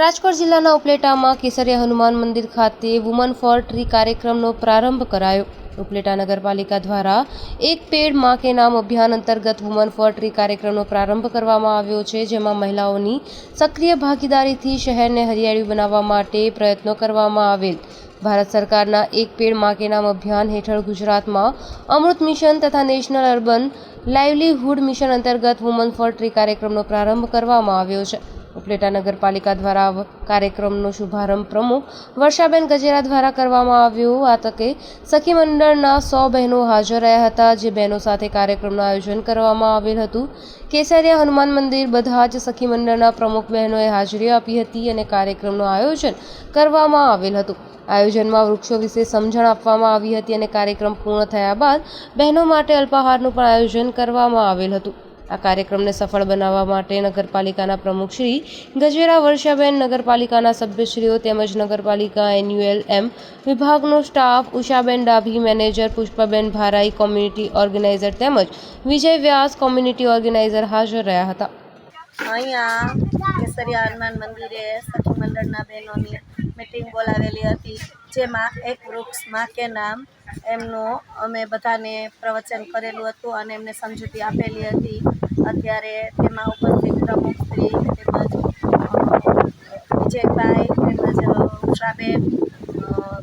રાજકોટ જિલ્લાના ઉપલેટામાં કેસરિયા હનુમાન મંદિર ખાતે વુમન ફોર ટ્રી કાર્યક્રમનો પ્રારંભ કરાયો. ઉપલેટા નગરપાલિકા દ્વારા એક પેડમાં કે નામ અભિયાન અંતર્ગત વુમન ફોર ટ્રી કાર્યક્રમનો પ્રારંભ કરવામાં આવ્યો છે, જેમાં મહિલાઓની સક્રિય ભાગીદારીથી શહેરને હરિયાળી બનાવવા માટે પ્રયત્નો કરવામાં આવેલ. ભારત સરકારના એક પેડમાં કે નામ અભિયાન હેઠળ ગુજરાતમાં અમૃત મિશન તથા નેશનલ અર્બન લાઇવલીહુડ મિશન અંતર્ગત વુમન ફોર ટ્રી કાર્યક્રમનો પ્રારંભ કરવામાં આવ્યો છે. ઉપલેટા નગરપાલિકા દ્વારા કાર્યક્રમનો શુભારંભ પ્રમુખ વર્ષાબેન ગજેરા દ્વારા કરવામાં આવ્યો. આ તકે સખી મંડળના સો બહેનો હાજર રહ્યા હતા. જે બહેનો સાથે કાર્યક્રમનું આયોજન કરવામાં આવેલ હતું. કેસરિયા હનુમાન મંદિર બધા જ સખી મંડળના પ્રમુખ બહેનોએ હાજરી આપી હતી અને કાર્યક્રમનું આયોજન કરવામાં આવેલ હતું. આયોજનમાં વૃક્ષો વિશે સમજણ આપવામાં આવી હતી અને કાર્યક્રમ પૂર્ણ થયા બાદ બહેનો માટે અલ્પાહારનું પણ આયોજન કરવામાં આવેલ હતું. આ કાર્યક્રમને સફળ બનાવવા માટે નગરપાલિકાના પ્રમુખ શ્રી ગજેરા વર્ષાબેન, નગરપાલિકાના સભ્યશ્રીઓ તેમજ નગરપાલિકા એન્યુએલ એમ વિભાગનો staff Ushaben Dabhi, manager Pushpaben Bharai, community organiser તેમજ વિજય વ્યાસ, કોમ્યુનિટી ઓર્ગેનાઇઝર હાજર રહ્યા હતા. અહીંયા કેસરિયા હનુમાન મંદિરે સખી મંડળના બહેનોની મિટિંગ બોલાવેલી હતી. જેમાં એક વૃક્ષ માકે નામ એમનું અમે બધાને પ્રવચન કરેલું હતું અને એમને સમજૂતી આપેલી હતી. અત્યારે તેમાં ઉપસ્થિત પ્રમુખ શ્રી તેમજ વિજયભાઈ તેમજ ઉષાબેન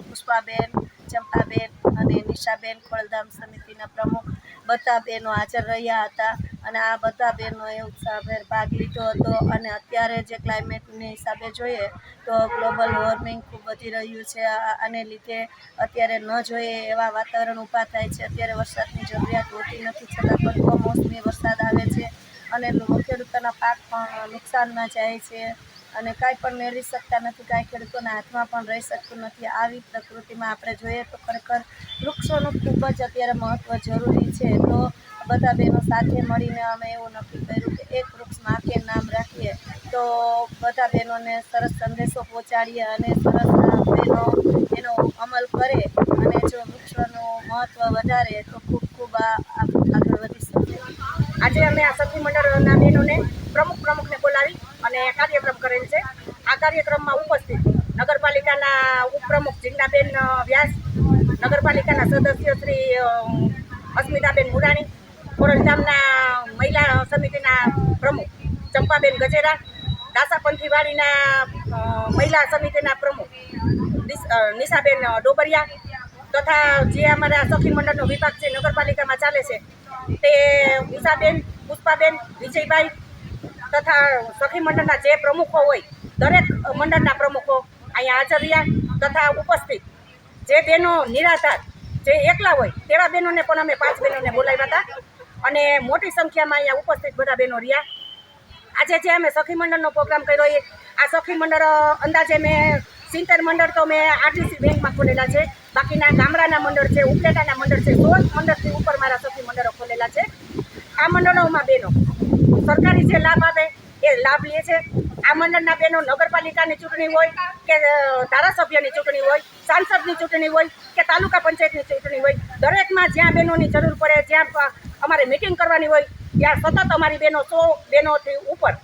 પુષ્પાબેન, ચંપાબેન અને નિશાબેન ખોળધામ સમિતિના પ્રમુખ બધા બહેનો હાજર રહ્યા હતા અને આ બધા બહેનોએ ઉત્સાહભેર ભાગ લીધો હતો અને અત્યારે જે ક્લાઇમેટની હિસાબે જોઈએ તો ગ્લોબલ વોર્મિંગ ખૂબ વધી રહ્યું છે. આને લીધે અત્યારે ન જોઈએ એવા વાતાવરણ ઊભા થાય છે. અત્યારે વરસાદની જરૂરિયાત હોતી નથી, છતાં પણ કમોસમી વરસાદ આવે છે અને ખેડૂતોના પાક પણ નુકસાનમાં જાય છે. અને કાંઈ પણ મેળવી શકતા નથી, કાંઈ ખેડૂતોના હાથમાં પણ રહી શકતું નથી. આવી પ્રકૃતિમાં આપણે જોઈએ તો ખરેખર વૃક્ષોનું ખૂબ જ અત્યારે મહત્ત્વ જરૂરી છે. તો બધા બહેનો સાથે મળીને અમે એવું નક્કી કર્યું કે એક વૃક્ષમાં કે નામ રાખીએ. તો બધા બહેનોને સરસ સંદેશો પહોંચાડીએ અને સરસ બહેનો એનો અમલ કરે અને જો વૃક્ષોનું મહત્ત્વ વધારે તો ખૂબ ખૂબ આ આ- આગળ વધી શકે આજે અમે આ સખી મંડળના બહેનોને પ્રમુખ પ્રમુખને બોલાવી અને કાર્યક્રમ કરેલ છે. આ કાર્યક્રમમાં ઉપસ્થિત નગરપાલિકાના ઉપપ્રમુખ જીજ્ઞાબેન અ, વ્યાસ નગરપાલિકાના સદસ્ય શ્રી અસ્મિતાબેન મુરાણી ખોરલધામના મહિલા સમિતિના પ્રમુખ ચંપાબેન ગજેરા દાસાપંથીવાડીના મહિલા સમિતિના પ્રમુખ નિશાબેન ડોબરિયા તથા જે અમારા સખી મંડળનો વિભાગ છે નગરપાલિકામાં ચાલે છે તે ઉષાબેન પુષ્પાબેન વિજયભાઈ તથા સખી મંડળના જે પ્રમુખો હોય, દરેક મંડળના પ્રમુખો અહીંયા હાજર રહ્યા તથા ઉપસ્થિત. જે બહેનો નિરાધાર જે એકલા હોય, તેવા બહેનોને પણ અમે પાંચ બહેનોને બોલાવ્યા હતા. અને મોટી સંખ્યામાં અહીંયા ઉપસ્થિત બધા બહેનો રહ્યા. આજે જે અમે સખી મંડળનો પ્રોગ્રામ કર્યો એ, આ સખી મંડળ અંદાજે મેં સિત્તેર મંડળ તો મેં આરટીસી બેંકમાં ખોલેલા છે. બાકીના ગામડાના મંડળ છે, ઉપલેટાના મંડળ છે, સોળ મંડળથી ઉપર મારા સખી મંડળો ખોલેલા છે. આ મંડળોમાં બહેનો સરકારી જે લાભ આપે એ લાભ લે છે. આ મંડળના બહેનો નગરપાલિકાની ચૂંટણી હોય કે ધારાસભ્યની ચૂંટણી હોય, સાંસદની ચૂંટણી હોય કે તાલુકા પંચાયતની ચૂંટણી હોય, દરેકમાં જ્યાં બહેનોની જરૂર પડે, જ્યાં અમારે મિટિંગ કરવાની હોય, ત્યાં સતત અમારી બહેનો સો બહેનોથી ઉપર.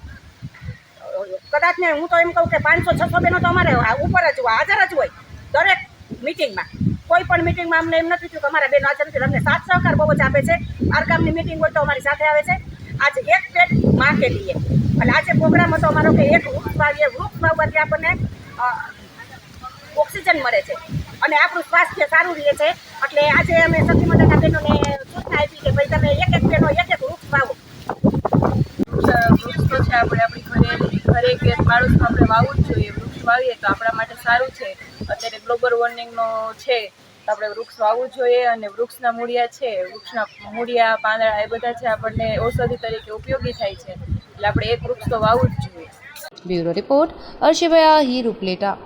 કદાચ ને હું તો એમ કહું કે પાંચસો, છસો બહેનો તો અમારે ઉપર જ હોય, હાજર જ હોય, દરેક મિટિંગમાં કોઈ પણ મિટિંગમાં અમને એમ નથી થયું કે અમારા બહેનો હાજર નથી. અમને સાથ સહકાર બહુ જ આપે છે. બાર ગામની મિટિંગ હોય તો અમારી સાથે આવે છે. આજે એક પેટમાં કે એટલે આજે પ્રોગ્રામ હતો અમારો કે એક વૃક્ષ વાવીએ વૃક્ષ વાવવાથી આપણને ઓક્સિજન મળે છે. અને આપણું સ્વાસ્થ્ય સારું રહે છે. એટલે આજે અમે સખી મંડળના બહેનોને સૂચના આપી કે ભાઈ તમે એક એક બહેનો એક એક વૃક્ષ વાવો. વૃક્ષ તો છે આપણે આપણી ઘરે ઘરે કે માણસમાં આપણે વાવવું જ જોઈએ. વૃક્ષ વાવીએ તો આપણા માટે સારું છે. અત્યારે ગ્લોબલ વોર્મિંગનો છે. તો આપણે વૃક્ષ વાવવું જોઈએ અને વૃક્ષના મૂળિયા છે, વૃક્ષના મૂળિયા, પાંદડા એ બધા છે આપણને ઔષધિ તરીકે ઉપયોગી થાય છે. એટલે આપણે એક વૃક્ષ તો વાવવું જ જોઈએ. Bureau report, Arshibhai Ahir Upleta.